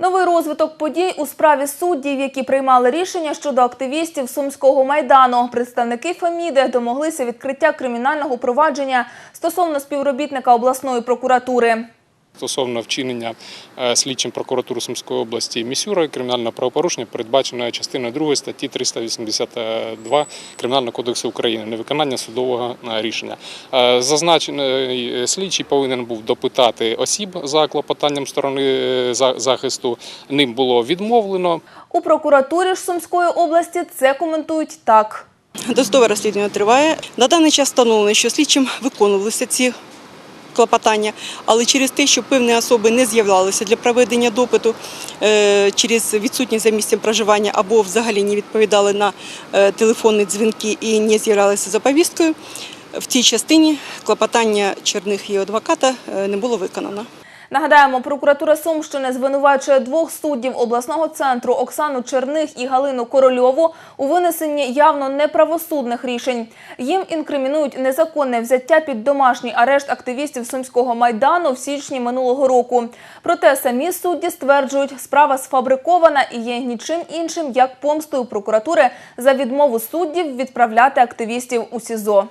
Новий розвиток подій у справі суддів, які приймали рішення щодо активістів Сумського майдану. Представники Феміди домоглися відкриття кримінального провадження стосовно співробітника обласної прокуратури. Стосовно вчинення е, слідчим прокуратури Сумської області Місюрою кримінального правопорушення передбачено частиною 2 статті 382 Кримінального кодексу України невиконання судового е, рішення. Е, Зазначений слідчий повинен був допитати осіб за клопотанням сторони за- захисту. Ним було відмовлено. У прокуратурі ж Сумської області це коментують так. Досудове розслідування триває. На даний час встановлено, що слідчим виконувалися ці клопотання, але через те, що певні особи не з'являлися для проведення допиту е, через відсутність за місцем проживання або взагалі не відповідали на е, телефонні дзвінки і не з'являлися за повісткою, в цій частині клопотання Черних і адвоката е, не було виконано. Нагадаємо, прокуратура Сумщини звинувачує двох суддів обласного центру Оксану Черних і Галину Корольову у винесенні явно неправосудних рішень. Їм інкримінують незаконне взяття під домашній арешт активістів Сумського майдану в січні минулого року. Проте самі судді стверджують, справа сфабрикована і є нічим іншим як помстою прокуратури за відмову суддів відправляти активістів у СІЗО.